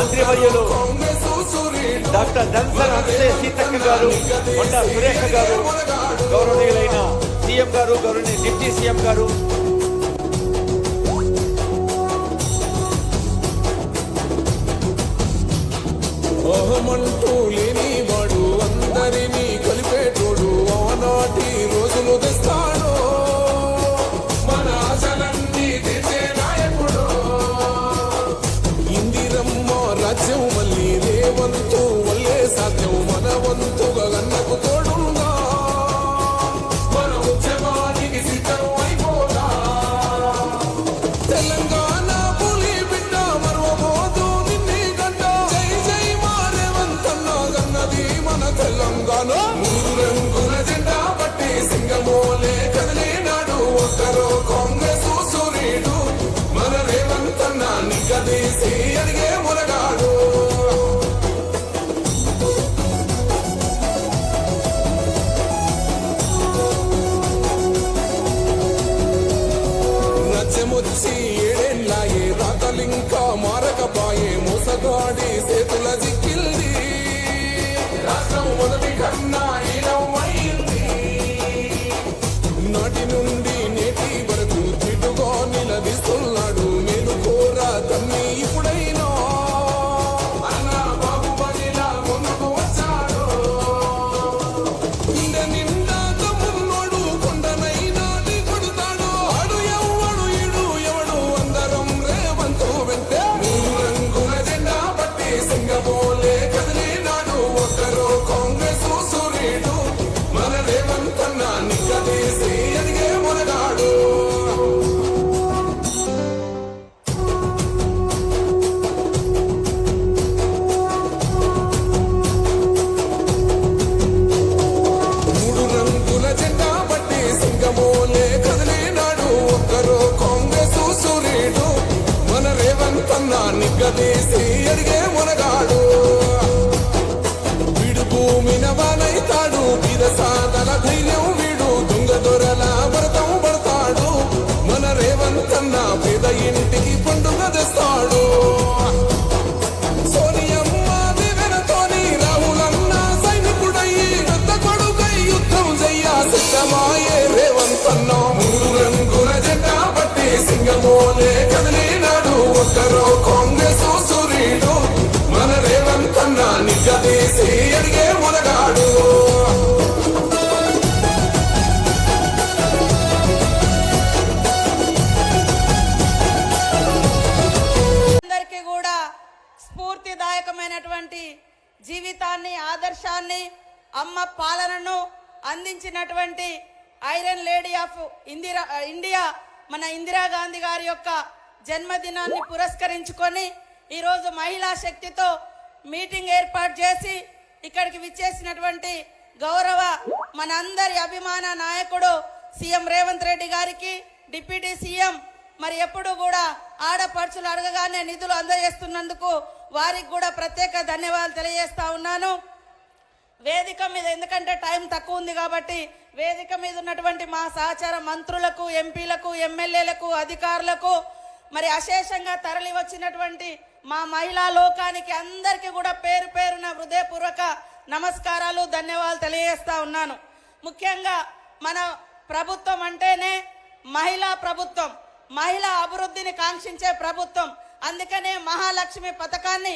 మంత్రి వర్యులు డాక్టర్ ధన్సన్ అంతే సీతక్క గారు కొండ సురేఖ గారు గౌరవనీయులైన సీఎం గారు గౌరవనీయ డిప్యూటీ సీఎం గారు. ఓహమంటూ నిగ్గదీసి మునగాడు. వీడు భూమిన వానైతాడు బీద సాదల ధైర్యం వీడు దొంగ దొరల భరతం పడతాడు. మన రేవంతన్న పేద ఇంటికి పండుగ తెస్తాడు. యుద్ధం సిద్ధమాయే రేవంతన్న. మూడు రంగుల జెండా పట్టి సింగమోలే కదిలినాడు. ఒక్కరో కాంగ్రెస్ సూర్యుడు మన రేవంతన్న నిగ్గదీసి అడిగే మునగాడు. అందరికీ కూడా స్ఫూర్తిదాయకమైనటువంటి జీవితాన్ని ఆదర్శాన్ని అమ్మ పాలనను అందించినటువంటి iron lady of Indira India మన ఇందిరాగాంధీ గారి యొక్క జన్మదినాన్ని పురస్కరించుకొని ఈరోజు మహిళా శక్తితో మీటింగ్ ఏర్పాటు చేసి ఇక్కడికి విచ్చేసినటువంటి గౌరవ మనందరి అభిమాన నాయకుడు సీఎం రేవంత్ రెడ్డి గారికి డిప్యూటీ సీఎం మరి ఎప్పుడు కూడా ఆడపడుచులు అడగగానే నిధులు అందజేస్తున్నందుకు వారికి కూడా ప్రత్యేక ధన్యవాదాలు తెలియజేస్తా ఉన్నాను. వేదిక మీద ఎందుకంటే టైం తక్కువ ఉంది కాబట్టి వేదిక మీద ఉన్నటువంటి మా సహచార మంత్రులకు ఎంపీలకు ఎమ్మెల్యేలకు అధికారులకు మరి అశేషంగా తరలి వచ్చినటువంటి మా మహిళా లోకానికి అందరికీ కూడా పేరు పేరున హృదయపూర్వక నమస్కారాలు ధన్యవాదాలు తెలియజేస్తా ఉన్నాను. ముఖ్యంగా మన ప్రభుత్వం అంటేనే మహిళా ప్రభుత్వం మహిళా అభివృద్ధిని కాంక్షించే ప్రభుత్వం. అందుకనే మహాలక్ష్మి పథకాన్ని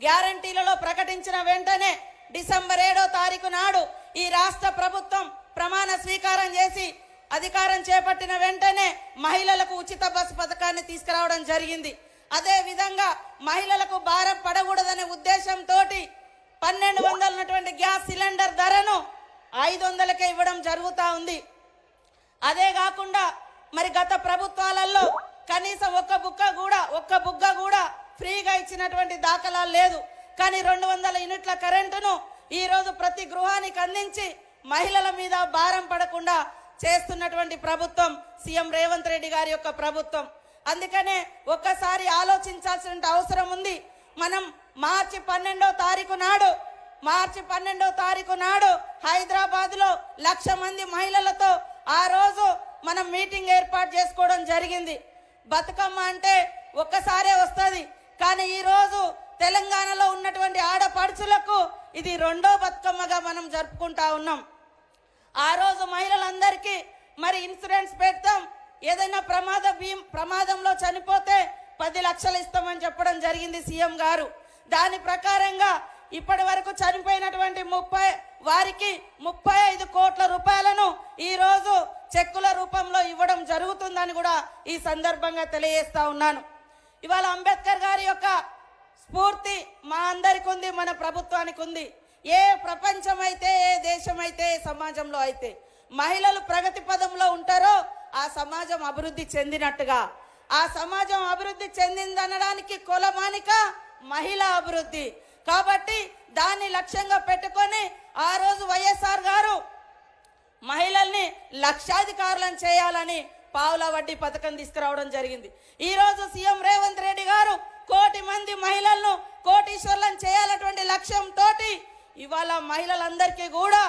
గ్యారంటీలలో ప్రకటించిన వెంటనే డిసెంబర్ ఏడో తారీఖు నాడు ఈ రాష్ట్ర ప్రభుత్వం ప్రమాణ స్వీకారం చేసి అధికారం చేపట్టిన వెంటనే మహిళలకు ఉచిత బస్సు పథకాన్ని తీసుకురావడం జరిగింది. అదే విధంగా మహిళలకు భారం పడకూడదనే ఉద్దేశంతో పన్నెండు వందలు ఉన్నటువంటి గ్యాస్ సిలిండర్ ధరను ఐదు వందలకే ఇవ్వడం జరుగుతూ ఉంది. అదే కాకుండా మరి గత ప్రభుత్వాలలో కనీసం ఒక్క బుక్క కూడా ఒక్క బుగ్గ కూడా ఫ్రీగా ఇచ్చినటువంటి దాఖలాలు లేదు. కానీ రెండు వందల యూనిట్ల కరెంటును ఈ రోజు ప్రతి గృహానికి అందించి మహిళల మీద భారం పడకుండా చేస్తున్నటువంటి ప్రభుత్వం సీఎం రేవంత్ రెడ్డి గారి యొక్క ప్రభుత్వం. అందుకనే ఒక్కసారి ఆలోచించాల్సిన అవసరం ఉంది. మనం మార్చి పన్నెండో తారీఖు నాడు మార్చి పన్నెండో తారీఖు నాడు హైదరాబాద్లో లక్ష మంది మహిళలతో ఆ రోజు మనం మీటింగ్ ఏర్పాటు చేసుకోవడం జరిగింది. బతుకమ్మ అంటే ఒక్కసారే వస్తుంది. కానీ ఈ రోజు ఆడపడుచులకు ఇది రెండో బతుకమ్మగా మనం జరుపుకుంటా ఉన్నాం. ఆ రోజు మహిళలందరికీ మరి ఇన్సూరెన్స్ పెడతాం. ఏదైనా ప్రమాద భీం ప్రమాదంలో చనిపోతే పది లక్షలు ఇస్తామని చెప్పడం జరిగింది సీఎం గారు. దాని ప్రకారంగా ఇప్పటి వరకు చనిపోయినటువంటి ముప్పై వారికి ముప్పై ఐదు కోట్ల రూపాయలను ఈరోజు చెక్కుల రూపంలో ఇవ్వడం జరుగుతుందని కూడా ఈ సందర్భంగా తెలియజేస్తా ఉన్నాను. ఇవాళ అంబేద్కర్ గారి యొక్క స్ఫూర్తి మా అందరికి ఉంది మన ప్రభుత్వానికి ఉంది. ఏ ప్రపంచం అయితే ఏ దేశం అయితే ఏ సమాజంలో అయితే మహిళలు ప్రగతి పదంలో ఉంటారో ఆ సమాజం అభివృద్ధి చెందినట్టుగా ఆ సమాజం అభివృద్ధి చెందిందనడానికి కులమానిక మహిళా అభివృద్ధి. కాబట్టి దాన్ని లక్ష్యంగా పెట్టుకొని ఆ రోజు వైఎస్ఆర్ గారు మహిళల్ని లక్షాధికారులను చేయాలని పావుల వడ్డీ పథకం తీసుకురావడం జరిగింది. ఈ రోజు సీఎం రేవంత్ రెడ్డి గారు కోటి మంది మహిళలను కోటీశ్వర్లను చేయాలటువంటి లక్ష్యంతో ఇవాళ మహిళలందరికీ కూడా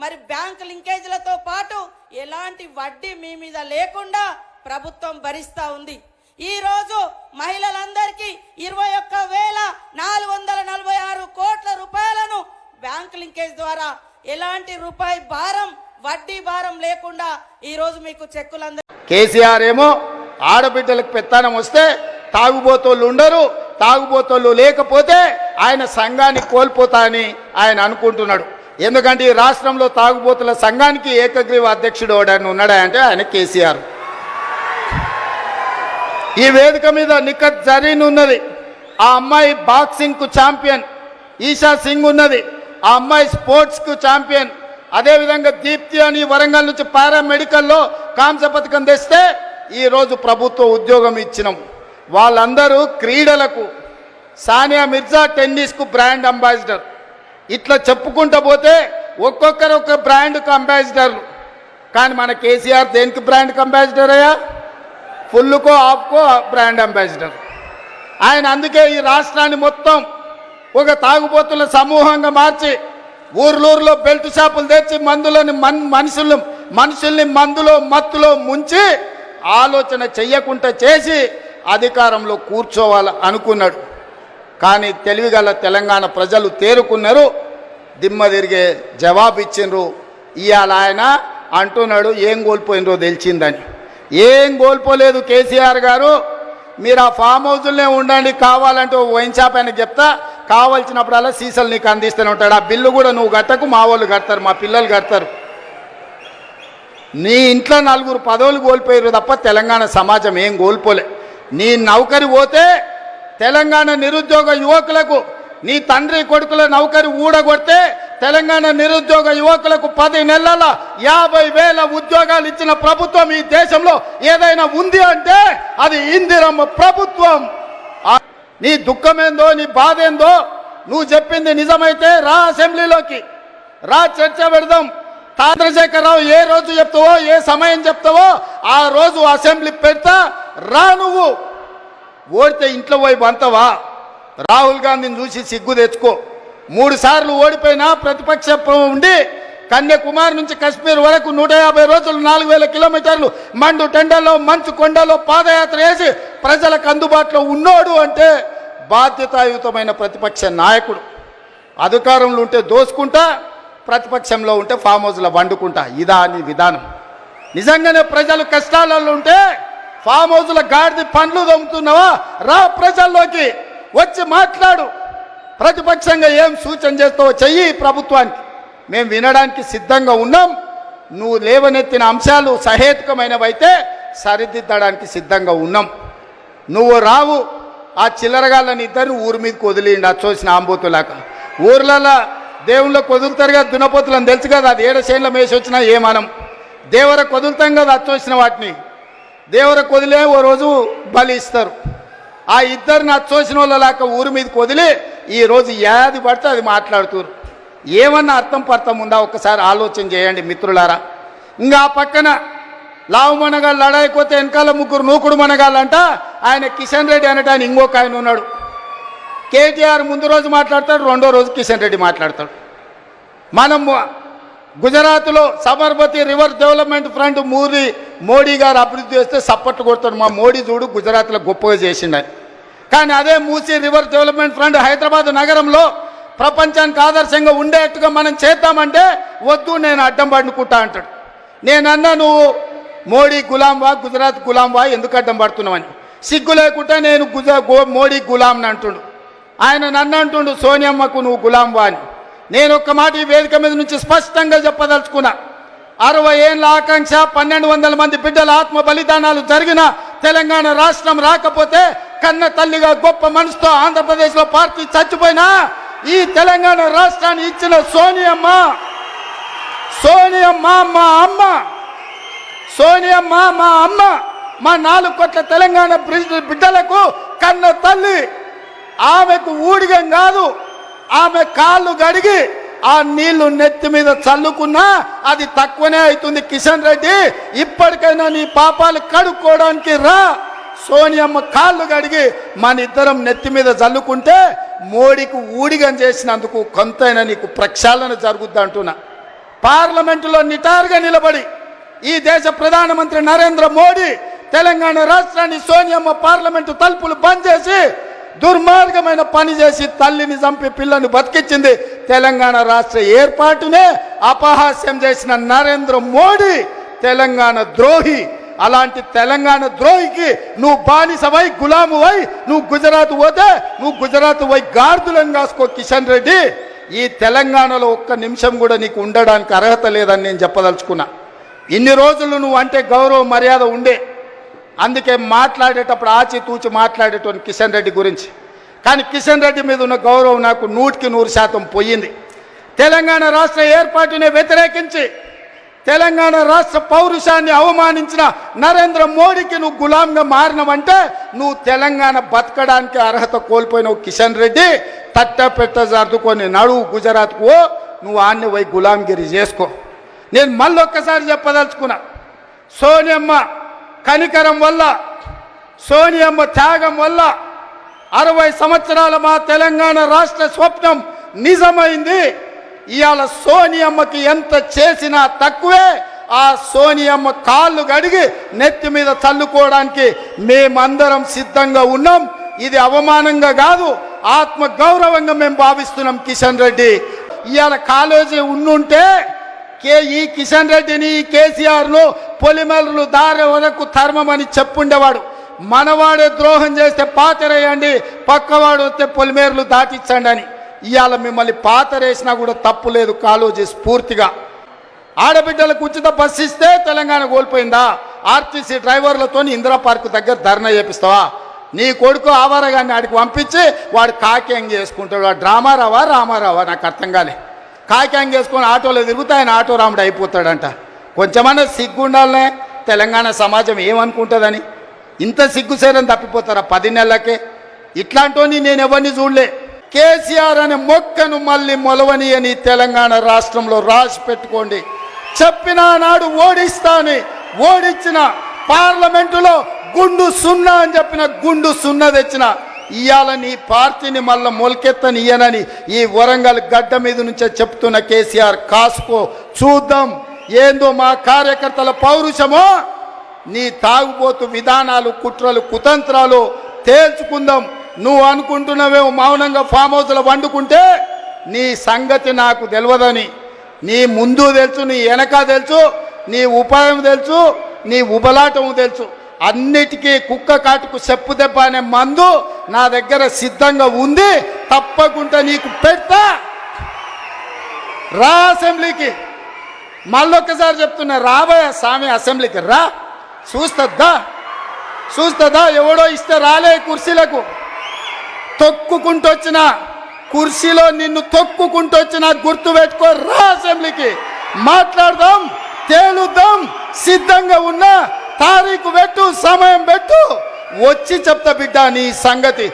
మరి బ్యాంక్ లింకేజీలతో పాటు ఎలాంటి వడ్డీ మీ మీద లేకుండా ప్రభుత్వం భరిస్తా ఉంది. ఈరోజు మహిళలందరికీ ఇరవై ఒక్క వేల నాలుగు వందల నలభై ఆరు కోట్ల రూపాయలను బ్యాంక్ లింకేజ్ ద్వారా ఎలాంటి రూపాయి భారం వడ్డీ భారం లేకుండా ఈరోజు మీకు చెక్కులందరూ కేసీఆర్ ఏమో ఆడబిడ్డలకు పెత్తనం వస్తే తాగుబోతోళ్ళు ఉండరు తాగుబోతోళ్ళు లేకపోతే ఆయన సంఘాన్ని కోల్పోతా అని ఆయన అనుకుంటున్నాడు. ఎందుకంటే ఈ రాష్ట్రంలో తాగుబోతుల సంఘానికి ఏకగ్రీవ అధ్యక్షుడు ఎవడని ఉన్నాడా అంటే ఆయన కేసీఆర్. ఈ వేదిక మీద నిఖత్ జరీన్ ఉన్నది ఆ అమ్మాయి బాక్సింగ్కు ఛాంపియన్ ఈషా సింగ్ ఉన్నది ఆ అమ్మాయి స్పోర్ట్స్కు ఛాంపియన్. అదేవిధంగా దీప్తి అని వరంగల్ నుంచి పారామెడికల్లో కాంస్య పథకం తెస్తే ఈరోజు ప్రభుత్వ ఉద్యోగం ఇచ్చినాం. వాళ్ళందరూ క్రీడలకు సానియా మిర్జా టెన్నిస్కు బ్రాండ్ అంబాసిడర్. ఇట్లా చెప్పుకుంటూ పోతే ఒక్కొక్కరు ఒక బ్రాండ్కు అంబాసిడర్లు కానీ మన కేసీఆర్ దేనికి బ్రాండ్కి అంబాసిడర్ అయ్యా? ఫుల్కో ఆప్కో బ్రాండ్ అంబాసిడర్ ఆయన అందుకే ఈ రాష్ట్రాన్ని మొత్తం ఒక తాగుబోతుల సమూహంగా మార్చి ఊర్లూరులో బెల్ట్ షాపులు తెచ్చి మందులని మన్ మనుషులు మనుషుల్ని మందులో మత్తులో ముంచి ఆలోచన చెయ్యకుండా చేసి అధికారంలో కూర్చోవాలి అనుకున్నాడు. కానీ తెలివిగల తెలంగాణ ప్రజలు తేరుకున్నారు. దిమ్మ తిరిగే జవాబు ఇచ్చిండ్రు ఇవాళ ఆయన అంటున్నాడు ఏం కోల్పోయినరో తెలిసిందని. ఏం కోల్పోలేదు కేసీఆర్ గారు. మీరు ఆ ఫామ్ హౌజుల్నే ఉండండి కావాలంటే వైన్ షాప్ అని చెప్తా. కావాల్సినప్పుడల్లా సీసలు నీకు అందిస్తూనే ఉంటాడు. ఆ బిల్లు కూడా నువ్వు కట్టకు మా వాళ్ళు కడతారు మా పిల్లలు కడతారు. నీ ఇంట్లో నలుగురు పదవులు కోల్పోయారు తప్ప తెలంగాణ సమాజం ఏం కోల్పోలే. నీ నౌకరి పోతే తెలంగాణ నిరుద్యోగ యువకులకు నీ తండ్రి కొడుకుల నౌకరి ఊడగొడితే తెలంగాణ నిరుద్యోగ యువకులకు పది నెలల యాభై వేల ఉద్యోగాలు ఇచ్చిన ప్రభుత్వం ఈ దేశంలో ఏదైనా ఉంది అంటే అది ఇందిరమ్మ ప్రభుత్వం. నీ దుఃఖమేందో నీ బాధ ఏందో నువ్వు చెప్పింది నిజమైతే రా అసెంబ్లీలోకి రా చర్చ పెడదాం. చంద్రశేఖరరావు ఏ రోజు చెప్తావో ఏ సమయం చెప్తావో ఆ రోజు అసెంబ్లీ పెడతా రా నువ్వు. ఓడితే ఇంట్లో పోయి బంతవా రాహుల్ గాంధీని చూసి సిగ్గు తెచ్చుకో. మూడు సార్లు ఓడిపోయినా ప్రతిపక్ష ఉండి కన్యాకుమారి నుంచి కశ్మీర్ వరకు నూట యాభై రోజులు నాలుగు వేల కిలోమీటర్లు మండు టెండలో మంచు కొండలో పాదయాత్ర వేసి ప్రజలకు అందుబాటులో ఉన్నోడు అంటే బాధ్యతాయుతమైన ప్రతిపక్ష నాయకుడు. అధికారంలో ఉంటే దోసుకుంటా ప్రతిపక్షంలో ఉంటే ఫామ్ హౌస్లో వండుకుంటా. ఇదా అని విధానం. నిజంగానే ప్రజలు కష్టాలలో ఉంటే ఫామ్ హౌస్ల గాడిది పండ్లు దొమ్ముతున్నావా రా ప్రజల్లోకి. వచ్చి మాట్లాడు. ప్రతిపక్షంగా ఏం సూచన చేస్తావో చెయ్యి ప్రభుత్వానికి. మేము వినడానికి సిద్ధంగా ఉన్నాం. నువ్వు లేవనెత్తిన అంశాలు సహేతుకమైనవైతే సరిదిద్దడానికి సిద్ధంగా ఉన్నాం. నువ్వు రావు. ఆ చిల్లరగాళ్ళని ఇద్దరు ఊరి మీదకి వదిలిండి అచ్చోసిన ఆంబోతులాక ఊర్లలో దేవుళ్ళ కొదులుతారు కదా దునపోతులని తెలుసు కదా. అది ఏడ చేనుల మేసి వచ్చినా ఏమనం దేవరకు కొదులుతాం కదా అచ్చోసిన వాటిని. దేవరకు వదిలే ఓ రోజు బలి ఇస్తారు. ఆ ఇద్దరిని అచ్చోసిన వాళ్ళలాక ఊరి మీదకి వదిలి ఈరోజు ఏది పడితే అది మాట్లాడుతురు. ఏమన్నా అర్థం పర్థం ఉందా? ఒక్కసారి ఆలోచన చేయండి మిత్రులారా. ఇంకా ఆ పక్కన లావు మనగాళ్ళు లడాయిపోతే వెనకాల ముగ్గురు నూకుడు మనగాళ్ళంట ఆయన కిషన్ రెడ్డి అనేట ఆయన ఇంకొక ఆయన ఉన్నాడు. కేటీఆర్ ముందు రోజు మాట్లాడతాడు రెండో రోజు కిషన్ రెడ్డి మాట్లాడతాడు. మనం గుజరాత్లో సబర్మతి రివర్ డెవలప్మెంట్ ఫ్రంట్ మూది మోడీ గారు అభివృద్ధి చేస్తే సప్పట్లు కొడతాడు మా మోడీ చూడు గుజరాత్లో గొప్పగా చేసిండని కానీ అదే Musi river development front Hyderabad నగరంలో ప్రపంచానికి ఆదర్శంగా ఉండేట్టుగా మనం చేద్దామంటే వద్దు నేను అడ్డం పడుకుంటా అంటాడు. నేనన్నా నువ్వు మోడీ గులాం వా గుజరాత్ గులాం వా ఎందుకు అడ్డం పడుతున్నావని. సిగ్గు లేకుంటే నేను గుజ మోడీ గులాంని అంటుండు. ఆయన నన్ను అంటుండు సోనియమ్మకు నువ్వు గులాంవా అని. నేను ఒక్క మాట ఈ వేదిక మీద నుంచి స్పష్టంగా చెప్పదలుచుకున్నా. అరవై ఏళ్ళ ఆకాంక్ష పన్నెండు వందల మంది బిడ్డల ఆత్మ బలిదానాలు జరిగిన తెలంగాణ రాష్ట్రం రాకపోతే కన్న తల్లిగా గొప్ప మనసుతో ఆంధ్రప్రదేశ్లో పార్టీ చచ్చిపోయినా ఈ తెలంగాణ రాష్ట్రాన్ని ఇచ్చిన సోనియమ్మ సోనియమ్మ మా అమ్మ సోనియమ్మ మా అమ్మ మా నాలుగు కోట్ల తెలంగాణ బిడ్డలకు కన్న తల్లి. ఆమెకు ఊడిగం కాదు. ఆమె కాళ్ళు గడిగి ఆ నీళ్ళు నెత్తి మీద చల్లుకున్నా అది తక్కువనే అవుతుంది. కిషన్ రెడ్డి ఇప్పటికైనా నీ పాపాలు కడుక్కోవడానికి రా. సోనియమ్మ కాళ్ళు గడిగి మన ఇద్దరం నెత్తి మీద చల్లుకుంటే మోడీకి ఊడిగం చేసినందుకు కొంతైనా నీకు ప్రక్షాళన జరుగుద్ది అంటున్నా. పార్లమెంటులో నిటారుగా నిలబడి ఈ దేశ ప్రధానమంత్రి నరేంద్ర మోడీ తెలంగాణ రాష్ట్రాన్ని సోనియమ్మ పార్లమెంటు తలుపులు బంద్ చేసి దుర్మార్గమైన పని చేసి తల్లిని చంపి పిల్లని బతికించింది తెలంగాణ రాష్ట్ర ఏర్పాటునే అపహాస్యం చేసిన నరేంద్ర మోడీ. తెలంగాణ ద్రోహి. అలాంటి తెలంగాణ ద్రోహికి నువ్వు బానిసవై గులామువై నువ్వు గుజరాత్ పోతే నువ్వు గుజరాత్ పోయి గార్దులను కాసుకో కిషన్ రెడ్డి. ఈ తెలంగాణలో ఒక్క నిమిషం కూడా నీకు ఉండడానికి అర్హత లేదని నేను చెప్పదలుచుకున్నా. ఇన్ని రోజులు నువ్వు అంటే గౌరవ మర్యాద ఉండే. అందుకే మాట్లాడేటప్పుడు ఆచితూచి మాట్లాడేటోని కిషన్ రెడ్డి గురించి. కానీ కిషన్ రెడ్డి మీద ఉన్న గౌరవం నాకు నూటికి నూరు శాతం పోయింది. తెలంగాణ రాష్ట్ర ఏర్పాటుని వ్యతిరేకించి తెలంగాణ రాష్ట్ర పౌరుషాన్ని అవమానించిన నరేంద్ర మోడీకి నువ్వు గులాంగా మారినవంటే నువ్వు తెలంగాణ బతకడానికి అర్హత కోల్పోయినవు కిషన్ రెడ్డి. తట్ట పెట్ట సర్దుకొని నడువు గుజరాత్కు నువ్వు ఆన్ని పోయి గులాంగిరి చేసుకో. నేను మళ్ళొక్కసారి చెప్పదలుచుకున్నా సోనియమ్మ కనికరం వల్ల సోనియమ్మ త్యాగం వల్ల అరవై సంవత్సరాల మా తెలంగాణ రాష్ట్ర స్వప్నం నిజమైంది. ఇవాళ సోనియమ్మకి ఎంత చేసినా తక్కువే. ఆ సోనియమ్మ కాళ్ళు గడిగి నెత్తి మీద చల్లుకోవడానికి మేమందరం సిద్ధంగా ఉన్నాం. ఇది అవమానంగా కాదు ఆత్మ గౌరవంగా మేము భావిస్తున్నాం కిషన్ రెడ్డి. ఇవాళ కాలేజీ ఉండుంటే కే ఈ కిషన్ రెడ్డిని కేసీఆర్ను పొలిమేరలు దారి వరకు ధర్మమని చెప్పుండేవాడు. మనవాడే ద్రోహం చేస్తే పాతరేయండి పక్కవాడు వస్తే పొలిమేరలు దాటించండి అని. ఇవాళ మిమ్మల్ని పాతరేసినా కూడా తప్పు లేదు కాలోజీ స్ఫూర్తిగా ఆడబిడ్డలకు ఉచిత బస్సు ఇస్తే తెలంగాణ కోల్పోయిందా? ఆర్టీసీ డ్రైవర్లతో ఇందిరా పార్క్ దగ్గర ధర్నా చేపిస్తావా? నీ కొడుకు ఆవారగాన్ని ఆడికి పంపించి వాడు కాకేం చేసుకుంటాడు వాడు డ్రామారావా రామారావా నాకు అర్థం కాలేదు కాక్యాంగ్ చేసుకొని ఆటోలో తిరుగుతా ఆయన ఆటో రాముడు అయిపోతాడంట. కొంచెమన్నా సిగ్గుండాలనే తెలంగాణ సమాజం ఏమనుకుంటుందని. ఇంత సిగ్గుసేరం తప్పిపోతారా పది నెలలకే? ఇట్లాంటి నేను ఎవరిని చూడలే. కేసీఆర్ అనే మొక్కను మళ్ళీ మొలవని అని తెలంగాణ రాష్ట్రంలో రాసి పెట్టుకోండి. చెప్పిన నాడు ఓడిస్తాని ఓడించిన పార్లమెంటులో గుండు సున్నా అని చెప్పిన గుండు సున్నా తెచ్చిన ఇవాళ నీ పార్టీని మళ్ళీ మొలకెత్తనియనని ఈ వరంగల్ గడ్డ మీద నుంచే చెప్తున్న కేసీఆర్ కాసుకో. చూద్దాం. ఏందో మా కార్యకర్తల పౌరుషమో? నీ తాగుబోతు విధానాలు కుట్రలు కుతంత్రాలు తేల్చుకుందాం. నువ్వు అనుకుంటున్నావేమో మౌనంగా ఫామ్ హౌస్లో వండుకుంటే నీ సంగతి నాకు తెలియదని నీ ముందు తెలుసు నీ వెనక తెలుసు నీ ఉపాయం తెలుసు నీ ఉబలాటం తెలుసు. అన్నిటికీ కుక్క కాటుకు చెప్పు దెబ్బ అనే మందు నా దగ్గర సిద్ధంగా ఉంది. తప్పకుండా నీకు పెడతా. రా అసెంబ్లీకి. మళ్ళొక్కసారి చెప్తున్నా రాబోయే స్వామి అసెంబ్లీకి రా. చూస్తుందా చూస్తుందా ఎవడో ఇస్తే రాలే కుర్చీలకు. తొక్కుకుంటూ వచ్చిన కుర్చీలో నిన్ను తొక్కుకుంటూ వచ్చిన గుర్తు పెట్టుకో రా అసెంబ్లీకి. మాట్లాడదాం తేలుద్దాం సిద్ధంగా ఉన్నా. తారీఖు పెట్టు సమయం పెట్టు. వచ్చి చెప్తా బిడ్డ నీ సంగతి.